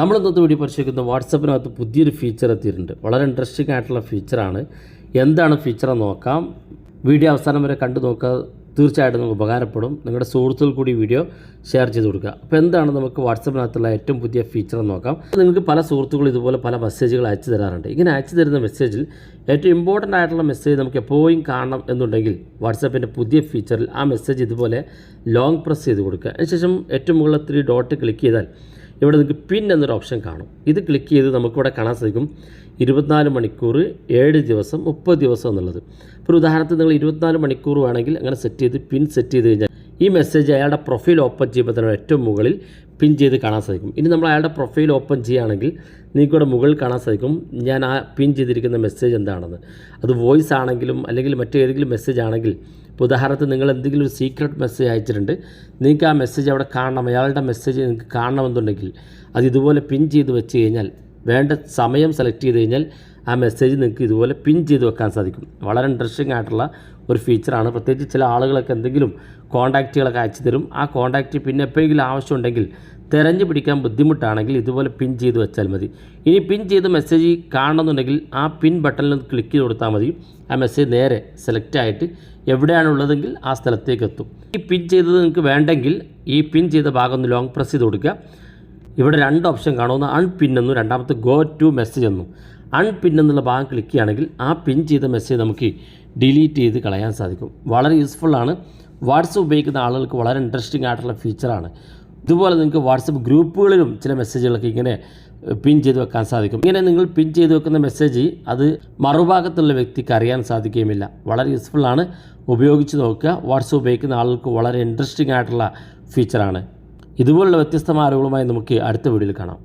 നമ്മൾ ഇന്നത്തെ വീഡിയോ പരിശോധിക്കുന്ന വാട്സപ്പിനകത്ത് പുതിയൊരു ഫീച്ചർ എത്തിയിട്ടുണ്ട്. വളരെ ഇൻട്രസ്റ്റിംഗ് ആയിട്ടുള്ള ഫീച്ചറാണ് എന്താണ് ഫീച്ചർ നോക്കാം. വീഡിയോ അവസാനം വരെ കണ്ടു നോക്കുക. തീർച്ചയായിട്ടും നമുക്ക് ഉപകാരപ്പെടും. നിങ്ങളുടെ സുഹൃത്തുക്കൾ കൂടി വീഡിയോ ഷെയർ ചെയ്ത് കൊടുക്കുക. അപ്പോൾ എന്താണ് നമുക്ക് വാട്സപ്പിനകത്തുള്ള ഏറ്റവും പുതിയ ഫീച്ചർ നോക്കാം. നിങ്ങൾക്ക് പല സുഹൃത്തുക്കളും ഇതുപോലെ പല മെസ്സേജുകൾ അയച്ചു തരാറുണ്ട്. ഇങ്ങനെ അയച്ചു തരുന്ന മെസ്സേജിൽ ഏറ്റവും ഇമ്പോർട്ടന്റ് ആയിട്ടുള്ള മെസ്സേജ് നമുക്ക് എപ്പോഴും കാണണം എന്നുണ്ടെങ്കിൽ വാട്സപ്പിന്റെ പുതിയ ഫീച്ചറിൽ ആ മെസ്സേജ് ഇതുപോലെ ലോങ് പ്രസ് ചെയ്ത് കൊടുക്കുക. അതിനുശേഷം ഏറ്റവും മുകളിൽ ത്രീ ഡോട്ട് ക്ലിക്ക് ചെയ്താൽ ഇവിടെ നിങ്ങൾക്ക് പിൻ എന്നൊരു ഓപ്ഷൻ കാണും. ഇത് ക്ലിക്ക് ചെയ്ത് നമുക്കിവിടെ കാണാൻ സാധിക്കും. ഇരുപത്തിനാല് മണിക്കൂർ ഏഴ് ദിവസം മുപ്പത് ദിവസം എന്നുള്ളത്. ഇപ്പോൾ ഉദാഹരണത്തിന് നിങ്ങൾ ഇരുപത്തിനാല് മണിക്കൂർ വേണമെങ്കിൽ അങ്ങനെ സെറ്റ് ചെയ്ത് പിൻ സെറ്റ് ചെയ്ത് കഴിഞ്ഞാൽ ഈ മെസ്സേജ് അയാളുടെ പ്രൊഫൈൽ ഓപ്പൺ ചെയ്യുമ്പോൾ തന്നെ ഏറ്റവും മുകളിൽ പിൻ ചെയ്ത് കാണാൻ സാധിക്കും. ഇനി നമ്മൾ അയാളുടെ പ്രൊഫൈൽ ഓപ്പൺ ചെയ്യുകയാണെങ്കിൽ നിങ്ങൾക്ക് ഇവിടെ മുകളിൽ കാണാൻ സാധിക്കും. ഞാൻ ആ പിൻ ചെയ്തിരിക്കുന്ന മെസ്സേജ് എന്താണെന്ന്. അത് വോയിസ് ആണെങ്കിലും അല്ലെങ്കിൽ മറ്റേതെങ്കിലും മെസ്സേജ് ആണെങ്കിൽ ഇപ്പോൾ ഉദാഹരണത്തിന് നിങ്ങൾ എന്തെങ്കിലും ഒരു സീക്രട്ട് മെസ്സേജ് അയച്ചിട്ടുണ്ട്. നിങ്ങൾക്ക് ആ മെസ്സേജ് അവിടെ കാണണം. അയാളുടെ മെസ്സേജ് നിങ്ങൾക്ക് കാണണമെന്നുണ്ടെങ്കിൽ അത് ഇതുപോലെ പിൻ ചെയ്ത് വെച്ച് കഴിഞ്ഞാൽ വേണ്ട സമയം സെലക്ട് ചെയ്ത് കഴിഞ്ഞാൽ ആ മെസ്സേജ് നിങ്ങൾക്ക് ഇതുപോലെ പിൻ ചെയ്ത് വെക്കാൻ സാധിക്കും. വളരെ ഇൻട്രസ്റ്റിംഗ് ആയിട്ടുള്ള ഒരു ഫീച്ചറാണ് പ്രത്യേകിച്ച് ചില ആളുകളൊക്കെ എന്തെങ്കിലും കോൺടാക്റ്റുകളൊക്കെ അയച്ചു തരും. ആ കോൺടാക്റ്റ് പിന്നെ എപ്പോഴെങ്കിലും ആവശ്യമുണ്ടെങ്കിൽ തിരഞ്ഞു പിടിക്കാൻ ബുദ്ധിമുട്ടാണെങ്കിൽ ഇതുപോലെ പിൻ ചെയ്ത് വെച്ചാൽ മതി. ഇനി പിൻ ചെയ്ത് മെസ്സേജ് കാണണമെന്നുണ്ടെങ്കിൽ ആ പിൻ ബട്ടണിൽ ക്ലിക്ക് ചെയ്ത് കൊടുത്താൽ മതി. ആ മെസ്സേജ് നേരെ സെലക്ട് ആയിട്ട് എവിടെയാണുള്ളതെങ്കിൽ ആ സ്ഥലത്തേക്ക് എത്തും. ഈ പിൻ ചെയ്തത് നിങ്ങൾക്ക് വേണ്ടെങ്കിൽ ഈ പിൻ ചെയ്ത ഭാഗം ഒന്ന് ലോങ് പ്രസ് ചെയ്ത് കൊടുക്കുക. ഇവിടെ രണ്ട് ഓപ്ഷൻ കാണുമെന്ന് അൺപിൻ എന്നും രണ്ടാമത്തെ ഗോ ടു മെസ്സേജ് എന്നും. അൺപിൻ എന്നുള്ള ഭാഗം ക്ലിക്ക് ചെയ്യുകയാണെങ്കിൽ ആ പിൻ ചെയ്ത മെസ്സേജ് നമുക്ക് ഡിലീറ്റ് ചെയ്ത് കളയാൻ സാധിക്കും. വളരെ യൂസ്ഫുള്ളാണ് വാട്സപ്പ് ഉപയോഗിക്കുന്ന ആളുകൾക്ക് വളരെ ഇൻട്രസ്റ്റിംഗ് ആയിട്ടുള്ള ഫീച്ചറാണ് ഇതുപോലെ നിങ്ങൾക്ക് വാട്സപ്പ് ഗ്രൂപ്പുകളിലും ചില മെസ്സേജുകളൊക്കെ ഇങ്ങനെ പിൻ ചെയ്ത് വെക്കാൻ സാധിക്കും. ഇങ്ങനെ നിങ്ങൾ പിൻ ചെയ്ത് വെക്കുന്ന മെസ്സേജ് അത് മറുഭാഗത്തുള്ള വ്യക്തിക്ക് അറിയാൻ സാധിക്കുകയുമില്ല. വളരെ യൂസ്ഫുള്ളാണ് ഉപയോഗിച്ച് നോക്കുക. വാട്സപ്പ് ഉപയോഗിക്കുന്ന ആളുകൾക്ക് വളരെ ഇൻട്രസ്റ്റിംഗ് ആയിട്ടുള്ള ഫീച്ചറാണ് ഇതുപോലുള്ള വ്യത്യസ്തമായ അറിവുകളുമായി നമുക്ക് അടുത്ത വീഡിയോയിൽ കാണാം.